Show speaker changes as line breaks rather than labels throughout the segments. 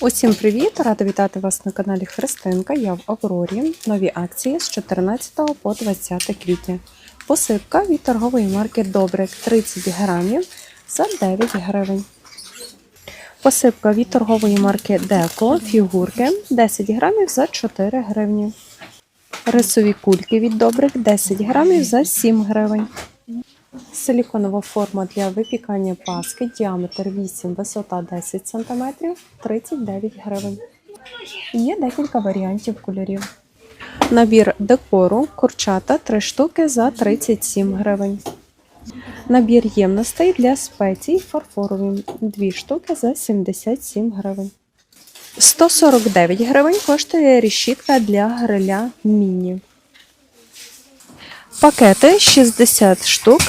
Усім привіт! Рада вітати вас на каналі Христинка. Я в Аврорі. Нові акції з 14 по 20 квітня. Посипка від торгової марки Добрик 30 грамів за 9 гривень. Посипка від торгової марки Деко фігурки 10 грамів за 4 гривні. Рисові кульки від Добрик 10 грамів за 7 гривень. Силіконова форма для випікання паски, діаметр 8, висота 10 см, 39 гривень. Є декілька варіантів кольорів. Набір декору курчата 3 штуки за 37 гривень. Набір ємностей для спецій фарфорові 2 штуки за 77 гривень. 149 гривень коштує решітка для гриля міні. Пакети 60 штук.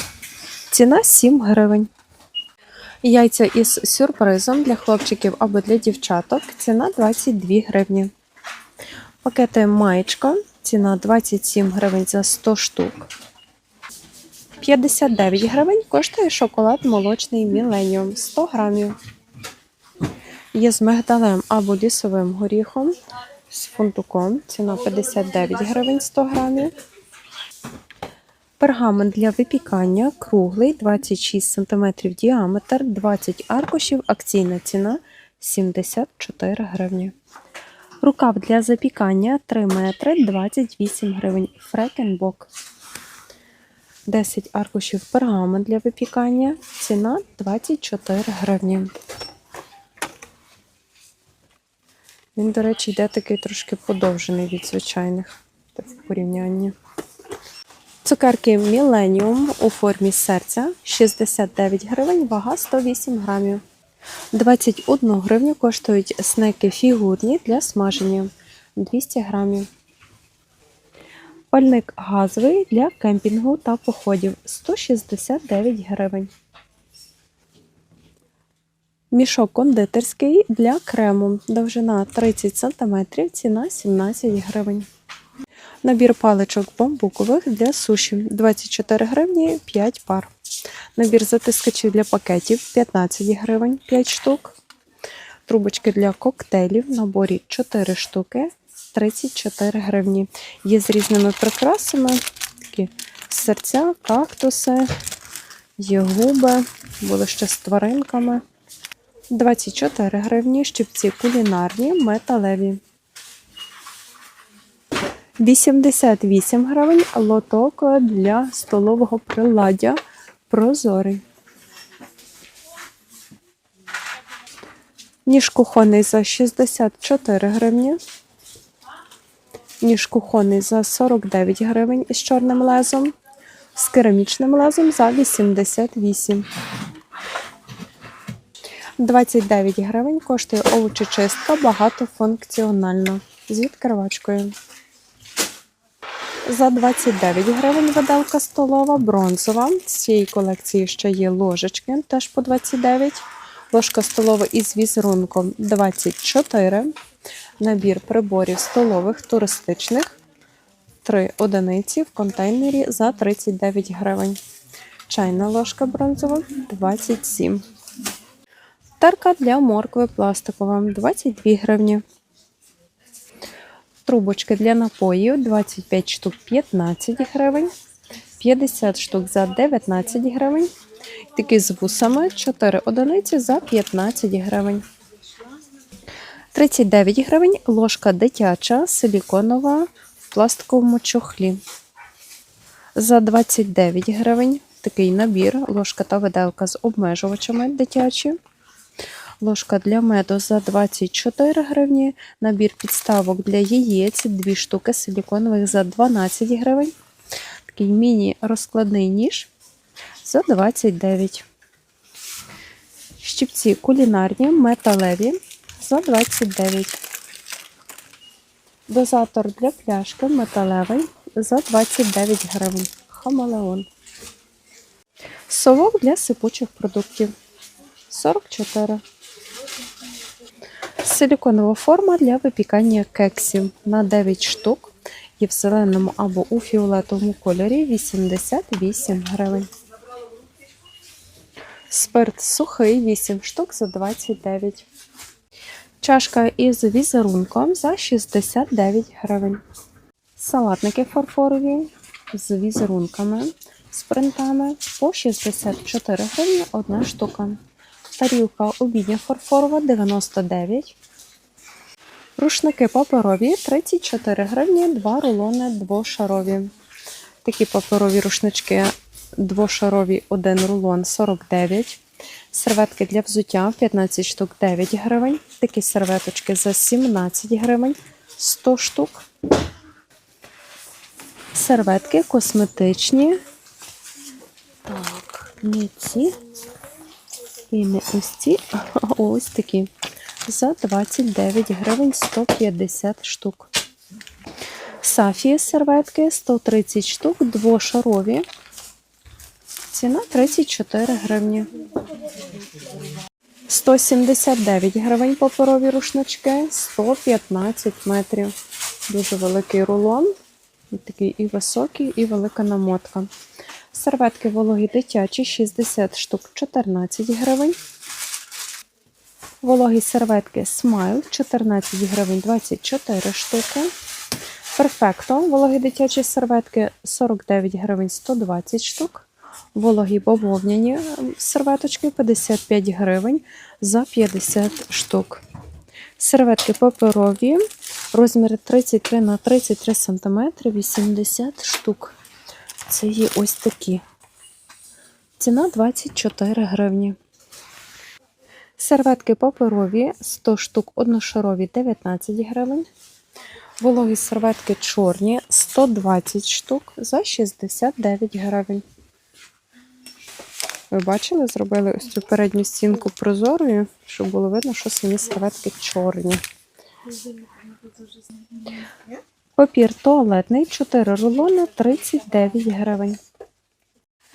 Ціна 7 гривень. Яйця із сюрпризом для хлопчиків або для дівчаток. Ціна 22 гривні. Пакети маєчка. Ціна 27 гривень за 100 штук. 59 гривень коштує шоколад молочний Millennium 100 грамів. Є з мигдалем або лісовим горіхом з фундуком. Ціна 59 гривень 100 грамів. Пергамент для випікання круглий 26 см діаметр, 20 аркушів, акційна ціна 74 гривні. Рукав для запікання 3 метри 28 гривень. Фрекенбок. 10 аркушів пергамент для випікання. Ціна 24 гривні. Він, до речі, йде такий трошки подовжений від звичайних в порівнянні. Цукерки Millennium у формі серця 69 гривень, вага 108 грамів. 21 гривню коштують снеки фігурні для смаження 200 грамів. Пальник газовий для кемпінгу та походів 169 гривень. Мішок кондитерський для крему. Довжина 30 см, ціна 17 гривень. Набір паличок бамбукових для суші 24 гривні 5 пар. Набір затискачів для пакетів 15 гривень 5 штук. Трубочки для коктейлів в наборі 4 штуки 34 гривні. Є з різними прикрасами, такі серця, кактуси, є губи, були ще з тваринками. 24 гривні, щипці кулінарні, металеві. 88 гривень лоток для столового приладдя прозорий. Ніж кухонний за 64 гривні. Ніж кухонний за 49 гривень із чорним лезом. З керамічним лезом за 88. 29 гривень коштує овочечистка багатофункціональна з відкривачкою. За 29 гривень виделка столова, бронзова. З цієї колекції ще є ложечки, теж по 29. Ложка столова із візерунком 24. Набір приборів столових туристичних. 3 одиниці в контейнері за 39 гривень. Чайна ложка бронзова 27. Терка для моркви пластикова 22 гривні. Трубочки для напоїв 25 штук 15 гривень, 50 штук за 19 гривень. Такі з вусами 4 одиниці за 15 гривень. 39 гривень ложка дитяча, силіконова в пластиковому чохлі. За 29 гривень такий набір, ложка та виделка з обмежувачами дитячі. Ложка для меду за 24 гривні. Набір підставок для яєць, 2 штуки силіконових за 12 гривень. Такий міні-розкладний ніж за 29. Щипці кулінарні, металеві за 29. Дозатор для пляшки металевий за 29 гривень. Хамелеон. Совок для сипучих продуктів 44. Силіконова форма для випікання кексів на 9 штук. Є в зеленому або у фіолетовому кольорі 88 гривень. Спирт сухий 8 штук за 29. Чашка із візерунком за 69 гривень. Салатники фарфорові з візерунками, з принтами по 64 гривні одна штука. Тарілка обідня фарфорова 99. Рушники паперові 34 гривні, 2 рулони двошарові. Такі паперові рушнички двошарові, один рулон 49. Серветки для взуття 15 штук 9 гривень. Такі серветочки за 17 гривень 100 штук. Серветки косметичні. Так, не ці. І не ось ці, ось такі. За 29 гривень 150 штук. Сафії серветки 130 штук, двошарові. Ціна 34 гривні. 179 гривень паперові рушнички, 115 метрів. Дуже великий рулон. Такий і високий, і велика намотка. Серветки вологі дитячі 60 штук 14 гривень. Вологі серветки Смайл 14 гривень 24 штуки. Перфекто. Вологі дитячі серветки 49 гривень 120 штук. Вологі бавовняні серветочки 55 гривень за 50 штук. Серветки паперові, розміри 33 на 33 см, 80 штук. Це є ось такі. Ціна 24 гривні. Серветки паперові 100 штук одношарові 19 гривень. Вологі серветки чорні 120 штук за 69 гривень. Ви бачили, зробили ось цю передню стінку прозорою, щоб було видно, що самі серветки чорні. Папір туалетний 4 рулони 39 гривень.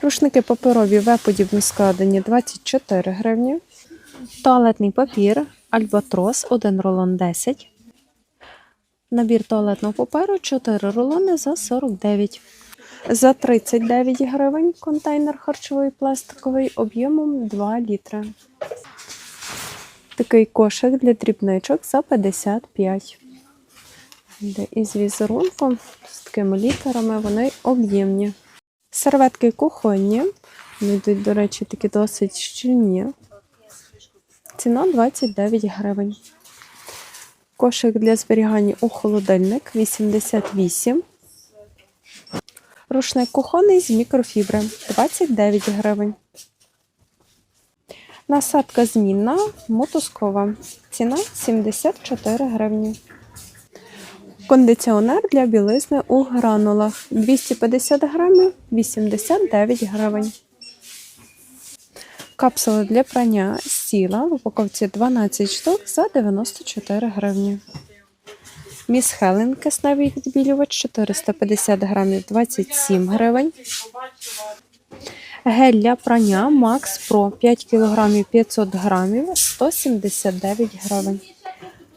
Рушники паперові В-подібно складені 24 гривні. Туалетний папір Альбатрос 1 рулон 10. Набір туалетного паперу 4 рулони за 49. За 39 гривень контейнер харчовий пластиковий об'ємом 2 літри. Такий кошик для дрібничок за 55. Де із візерунком, з такими літерами, вони об'ємні. Серветки кухонні. Вони йдуть, до речі, такі досить щільні. Ціна 29 гривень. Кошик для зберігання у холодильник 88. Рушник кухонний з мікрофібри 29 гривень. Насадка змінна мотузкова. Ціна 74 гривні. Кондиціонер для білизни у гранулах 250 грамів 89 гривень. Капсули для прання сіла в упаковці 12 штук за 94 гривні. Міс Хелен кисневий відбілювач 450 грамів 27 гривень. Гель для прання Max Pro 5 кг 500 грамів 179 гривень.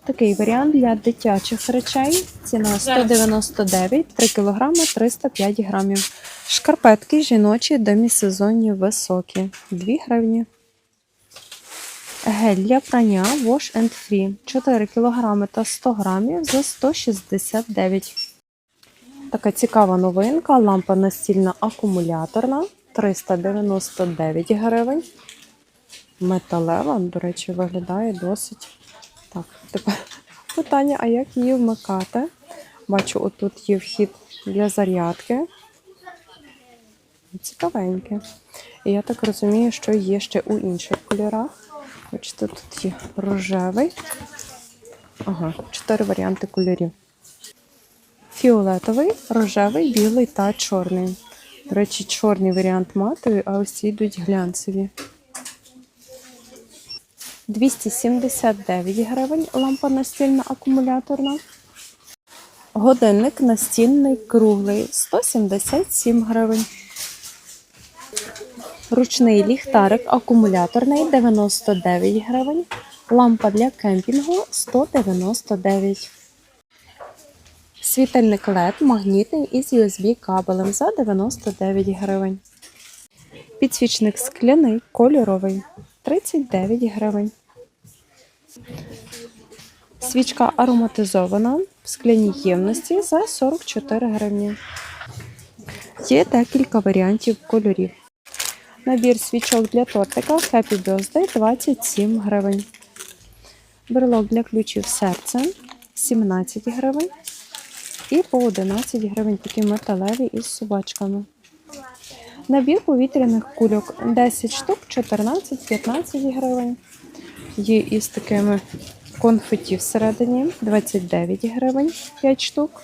Такий варіант для дитячих речей. Ціна 199, 3 кг 305 грамів. Шкарпетки жіночі демісезонні високі 2 гривні. Гель для прання Wash and Free 4 кг та 100 грамів за 169. Така цікава новинка. Лампа настільна акумуляторна 399 гривень. Металева, до речі, виглядає досить. Так, тепер питання: а як її вмикати? Бачу, отут є вхід для зарядки. Цікавеньке. І я так розумію, що є ще у інших кольорах. Бачите, тут є рожевий. Ага, чотири варіанти кольорів. Фіолетовий, рожевий, білий та чорний. До речі, чорний варіант матовий, а ось ці йдуть глянцеві. 279 гривень лампа настільна акумуляторна. Годинник настільний круглий 177 гривень. Ручний ліхтарик акумуляторний 99 гривень. Лампа для кемпінгу 199. Світильник LED магнітний із USB кабелем за 99 гривень. Підсвічник скляний кольоровий 39 гривень. Свічка ароматизована в скляній ємності за 44 гривні. Є декілька варіантів кольорів. Набір свічок для тортика Happy Birthday 27 гривень. Брелок для ключів серце 17 гривень. І по 11 гривень такі металеві із собачками. Набір повітряних кульок 10 штук, 14-15 гривень. Є із такими конфеті всередині 29 гривень 5 штук.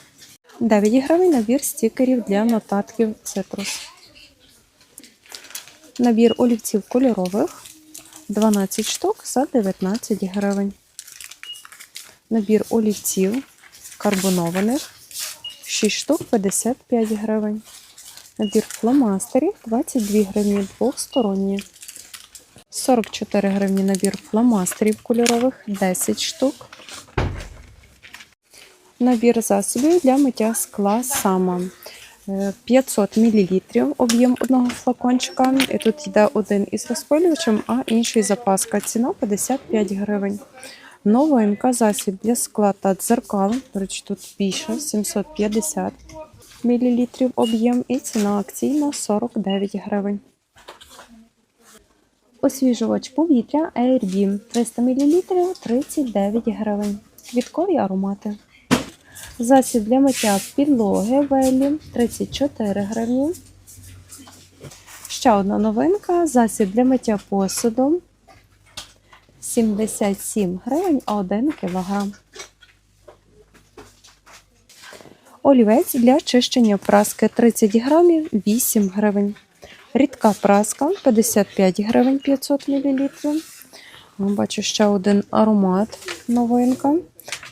9 гривень набір стікерів для нотатків цитрус. Набір олівців кольорових 12 штук за 19 гривень. Набір олівців карбонованих 6 штук 55 гривень. Набір фломастерів 22 гривні двохсторонні. 44 гривні набір фломастерів кольорових 10 штук. Набір засобів для миття скла сама. Е, 500 мл об'єм одного флакончика. І тут йде один із розпилювачем, а інший запаска. Ціна 55 гривень. Новинка засіб для скла та дзеркал. До речі, тут більше 750 мл об'єм і ціна акційна 49 гривень. Освіжувач повітря Airbeam 300 мл 39 гривень. Квіткові аромати. Засіб для миття підлоги Веллі 34 гривні. Ще одна новинка. Засіб для миття посуду 77 гривень 1 кілограм. Олівець для чищення праски 30 грамів 8 гривень. Рідка праска 55 гривень 500 мл. Бачу ще один аромат новинка.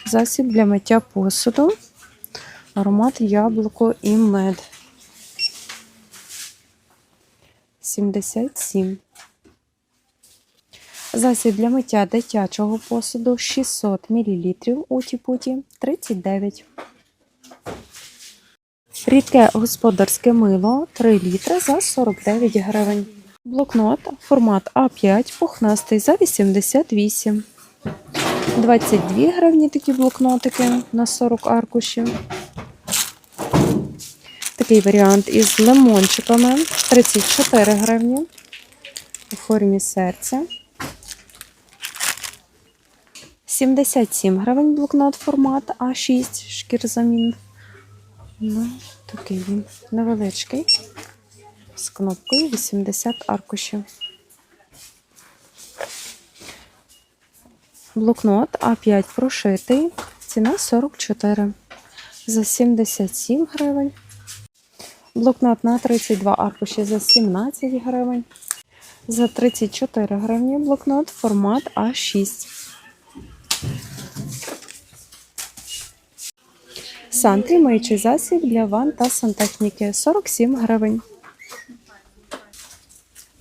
Засіб для миття посуду. Аромат яблуко і мед. 77. Засіб для миття дитячого посуду 600 мл уті-путі 39. Рідке господарське мило 3 літри за 49 гривень. Блокнот формат А5 пухнастий за 88. 22 гривні такі блокнотики на 40 аркушів. Такий варіант із лимончиками 34 гривні у формі серця. 77 гривень блокнот формат А6 шкірзамін. Ну, такий він невеличкий. З кнопкою 80 аркушів. Блокнот А5 прошитий. Ціна 44 за 77 гривень. Блокнот на 32 аркуші за 17 гривень. За 34 гривні блокнот формат А6. Сантрі миючий засіб для ван та сантехніки 47 гривень.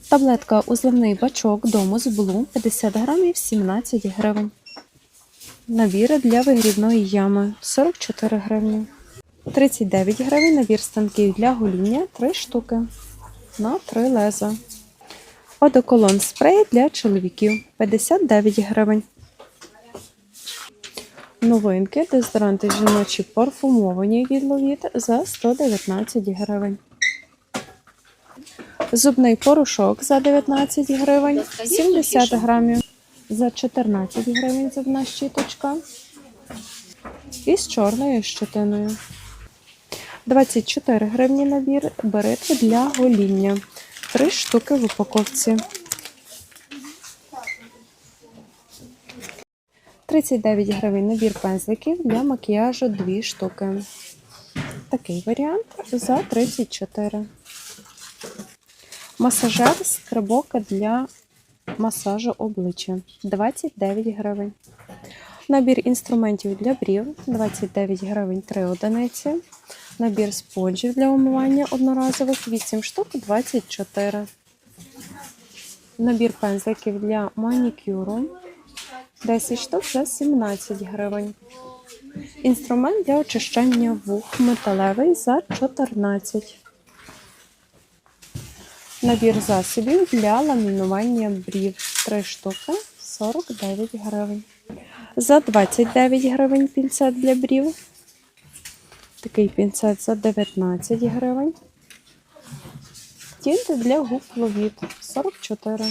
Таблетка узливний бачок дому з блу 50 грамів 17 гривень. Набір для вигрібної ями 44 гривні. 39 гривень набір станків для гоління 3 штуки на 3 леза. Одеколон спрей для чоловіків 59 гривень. Новинки дезодоранти жіночі парфумовані від Ловіт за 119 гривень. Зубний порошок за 19 гривень, 70 грамів. За 14 гривень зубна щіточка. І з чорною щетиною. 24 гривні набір бритви для гоління. 3 штуки в упаковці. 39 гривень набір пензликів для макіяжу 2 штуки. Такий варіант за 34. Масажер скребок для масажу обличчя 29 гривень. Набір інструментів для брів 29 гривень 3 одиниці. Набір спонжів для умивання одноразових 8 штук 24. Набір пензликів для манікюру 10 штук за 17 гривень. Інструмент для очищення вух металевий за 14. Набір засобів для ламінування брів 3 штуки 49 гривень. За 29 гривень пінцет для брів. Такий пінцет за 19 гривень. Тінти для губ ловіт 44.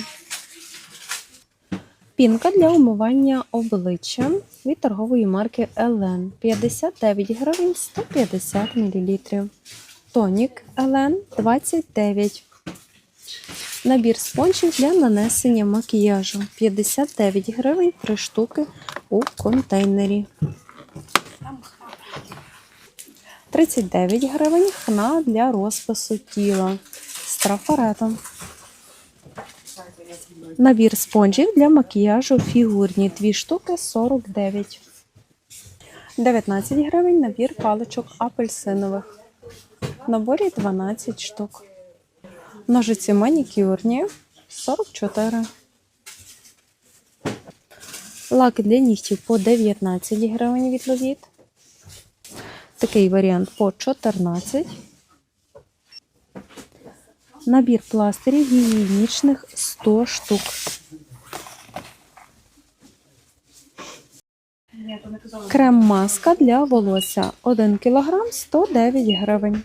Пінка для умивання обличчя від торгової марки Елен 59 гривень 150 мл. Тонік Елен 29. Набір спонжів для нанесення макіяжу 59 гривень 3 штуки у контейнері. 39 гривень хна для розпису тіла з трафаретом. Набір спонжів для макіяжу фігурні 2 штуки 49. 19 гривень набір паличок апельсинових. В наборі 12 штук. Ножиці манікюрні 44. Лак для нігтів по 19 гривень від Ловіт. Такий варіант по 14. Набір пластирів гігієнічних 100 штук. Крем-маска для волосся 1 кг 109 гривень.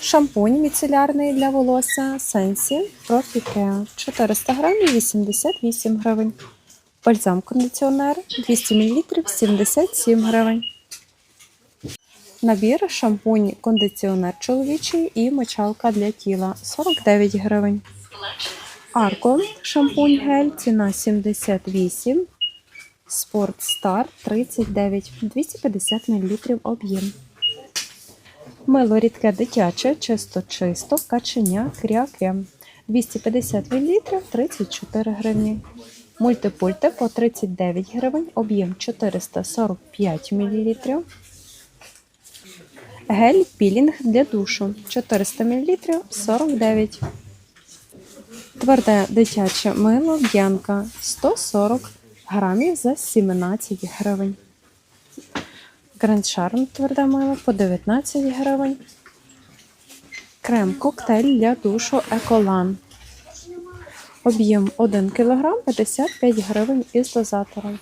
Шампунь міцелярний для волосся Сенсі Профіке 400 грамів 88 гривень. Бальзам кондиціонер 200 мл 77 гривень. Набір шампунь кондиціонер чоловічий і мочалка для тіла 49 гривень. Арко шампунь гель ціна 78. Спорт Стар 39 250 мл об'єм. Мило рідке дитяче, чисто чисто, каченя кря-крем 250 мл 34 гривні. Мультипульти по 39 гривень, об'єм 445 мл. Гель пілінг для душу 400 мл 49. Тверде дитяче мило б'янка 140 грамів за 17 гривень. Гранд Шарм тверде мило по 19 гривень. Крем коктейль для душу Еколан. Об'єм 1 кг 55 гривень із дозатором.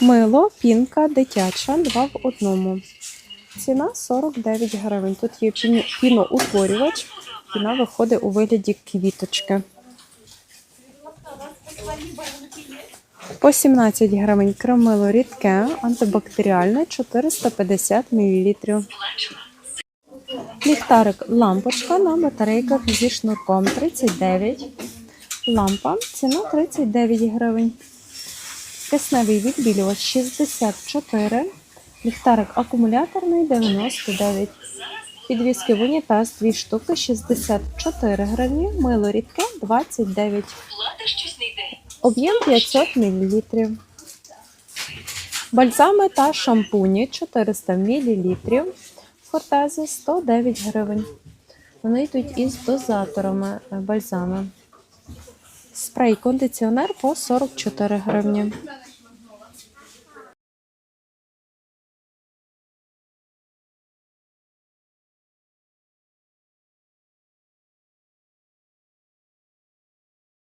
Мило пінка дитяча 2 в одному. Ціна 49 гривень. Тут є піноутворювач. Піна виходить у вигляді квіточки. По 17 гривень кремило рідке, антибактеріальне 450 мл. Ліхтарик лампочка на батарейках зі шнурком 39. Лампа ціна 39 гривень. Кисневий відбілювач 64. Ліхтарик акумуляторний 99. Підвіски в унітаз 2 штуки 64 гривні. Мило рідке 29. Об'єм 500 мл. Бальзами та шампуні 400 мл. Фортези 109 гривень. Вони йдуть із дозаторами е, бальзами. Спрей кондиціонер по 44 гривні.